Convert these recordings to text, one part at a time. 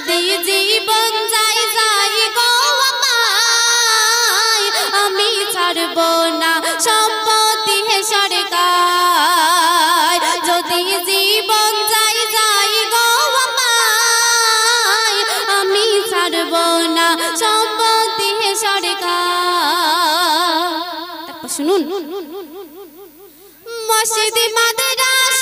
জীবন যাই যাই গো আমায়, আমি ছাড়ব না সম্পত্তি হে সরকার। যদি জীবন যাই যাই গো আমায়, আমি ছাড়ব না সম্পত্তি হে সরকার। শুনুন। মসজিদ মাদ্রাসা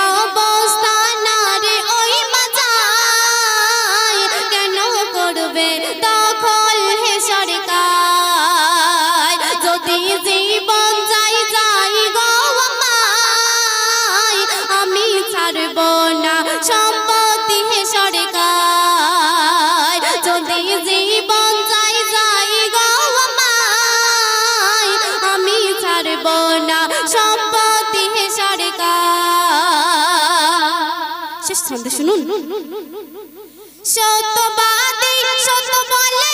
ছাড়ব না। সম্পত্তি হে সরকার, যদি জীবন যাই যাই গো আমায়, আমি ছাড়ব না। সম্পত্তি হে সরকার। শুনুন। সত্যবাদী, সত্য বলে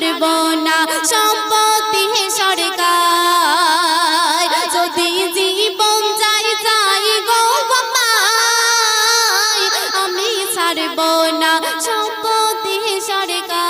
ছাড়ব না। সম্পত্তি সরকার যদি জীবন যাই যাই গো আমি ছাড়ব না। সম্পত্তি সরকার।